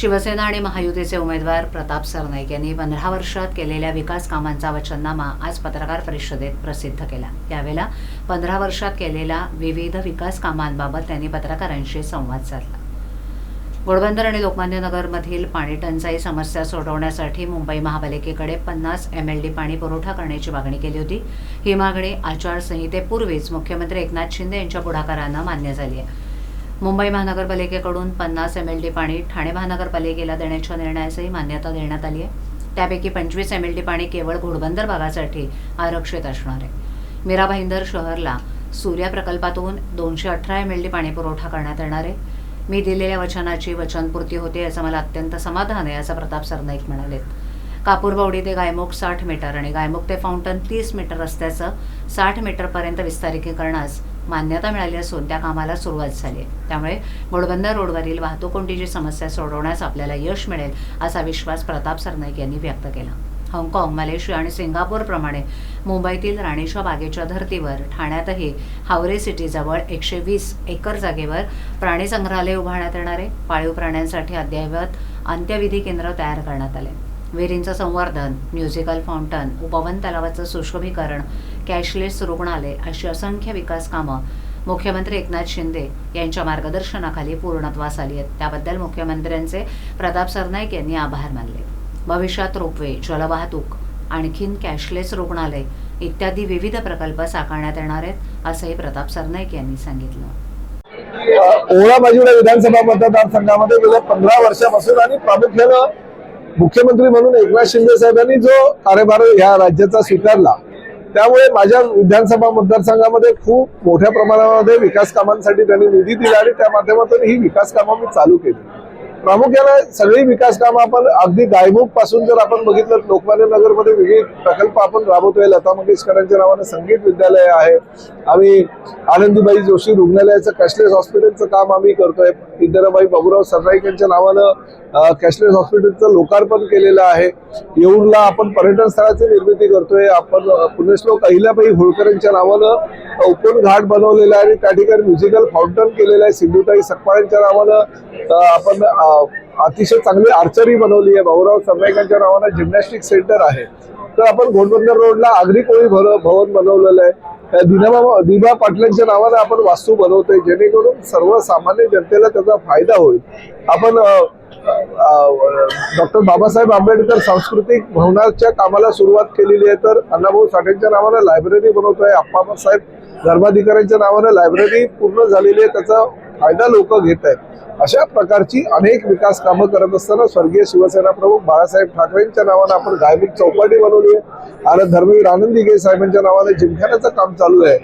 शिवसेना आणि महायुतीचे उमेदवार प्रताप सरनाईक यांनी पंधरा वर्षात केलेल्या विकास कामांचा वचननामा आज पत्रकार परिषदेत प्रसिद्ध केला. यावेळेला पंधरा वर्षात केलेल्या विविध विकास कामांबाबत त्यांनी पत्रकारांशी संवाद साधला. घोडबंदर आणि लोकमान्य नगरमधील पाणी टंचाई समस्या सोडवण्यासाठी मुंबई महापालिकेकडे पन्नास एम एल डी पाणी पुरवठा करण्याची मागणी केली होती. ही मागणी आचारसंहितेपूर्वीच मुख्यमंत्री एकनाथ शिंदे यांच्या पुढाकारानं मान्य झाली आहे. मुंबई महानगरपालिकेकडून पन्नास एम एल डी पाणी ठाणे महानगरपालिकेला देण्याच्या निर्णयासही मान्यता देण्यात आली आहे. त्यापैकी पंचवीस एम एल डी पाणी केवळ घोडबंदर भागासाठी आरक्षित असणार आहे. मीरा भाईंदर शहरला सूर्या प्रकल्पातून दोनशे अठरा एम एल डी पाणी पुरवठा करण्यात येणार आहे. मी दिलेल्या वचनाची वचनपूर्ती होते याचं मला अत्यंत समाधान आहे असं प्रताप सरनाईक म्हणाले कापूरबावडी ते गायमुख साठ मीटर आणि गायमुख ते फाउंटन तीस मीटर रस्त्याचं साठ मीटरपर्यंत विस्तारिकीकरणास मान्यता मिळाली असून त्या कामाला सुरुवात झाली आहे. त्यामुळे घोडबंदर रोडवरील वाहतूक कोंडीची समस्या सोडवण्यास आपल्याला यश मिळेल असा विश्वास प्रताप सरनाईक यांनी व्यक्त केला. हाँगकाँग मलेशिया आणि सिंगापूरप्रमाणे मुंबईतील राणीच्या बागेच्या धर्तीवर ठाण्यातही हावरे सिटीजवळ एकशे वीस एकर जागेवर प्राणी संग्रहालय उभारण्यात येणार आहे. पाळीव प्राण्यांसाठी अद्ययावत अंत्यविधी केंद्र तयार करण्यात आले. विहिरींचं संवर्धन म्युझिकल फाउंटन उपवन तलावाचं सुशोभीकरण कॅशलेस रुग्णालय अशी असंख्य विकास कामं मुख्यमंत्री एकनाथ शिंदे यांच्या मार्गदर्शनाखाली पूर्णत्वास आली आहेत. त्याबद्दल मुख्यमंत्र्यांचे प्रताप सरनाईक यांनी आभार मानले. भविष्यात रोपवे जलवाहतूक आणखीन कॅशलेस रुग्णालय इत्यादी विविध प्रकल्प साकारण्यात येणार आहेत असंही प्रताप सरनाईक यांनी सांगितलं. ओळा बाजूला विधानसभा मतदारसंघामध्ये गेल्या पंधरा वर्षापासून आणि प्रामुख्यानं मुख्यमंत्री म्हणून एकनाथ शिंदे साहेबांनी जो कार्यभार ह्या राज्याचा स्वीकारला त्यामुळे माझ्या विधानसभा मतदारसंघामध्ये खूप मोठ्या प्रमाणामध्ये विकास कामांसाठी त्यांनी निधी दिला आणि त्या माध्यमातून ही विकास कामं मी चालू केली. प्रामुख्यानं सगळी विकास कामं आपण अगदी गायमुखपासून जर आपण बघितलं लोकमान्य नगरमध्ये विविध प्रकल्प आपण राबवतोय लता मंगेशकरांच्या नावानं संगीत विद्यालय आहे. आम्ही आनंदीबाई जोशी रुग्णालयाचं कॅशलेस हॉस्पिटलचं काम आम्ही करतोय. इंदिराबाई बाबूराव सरनाईक यांच्या नावानं कॅशलेस हॉस्पिटलचं लोकार्पण केलेलं आहे. येऊरला आपण पर्यटन स्थळाची निर्मिती करतोय. आपण पुण्यश्लोक अहिल्याबाई होळकर यांच्या नावानं ओपन घाट बनवलेला आहे आणि त्या ठिकाणी म्युझिकल फाउंटन केलेलं आहे. सिंधुताई सकपाळ यांच्या नावानं आपण अतिशय चांगली आर्चरी बनवली आहे. भाऊराव सरनाईकांच्या नावानं जिम्नॅस्टिक सेंटर आहे. तर आपण घोडबंदर रोडला आगरी कोळी भर भवन बनवलेलं आहे. दिनाबा दिबा पाटलांच्या नावानं आपण वास्तू बनवतोय जेणेकरून सर्वसामान्य जनतेला त्याचा फायदा होईल. आपण डॉक्टर बाबासाहेब आंबेडकर सांस्कृतिक भवनाच्या कामाला सुरुवात केलेली आहे तर अण्णाभाऊ साठेंच्या नावानं लायब्ररी बनवतोय आप्पाबासाहेब धर्माधिकाऱ्यांच्या नावानं लायब्ररी पूर्ण झालेली आहे त्याचा फायदा लोक घेत आहेत. अशा प्रकारची अनेक विकास कामं करत असताना स्वर्गीय शिवसेना प्रमुख बाळासाहेब ठाकरेंच्या नावानं आपण गायमुख चौपाटी बनवली आहे. आणि धर्मवीर आनंदी गे साहेबांच्या नावाने जिमखान्याचं काम चालू आहे.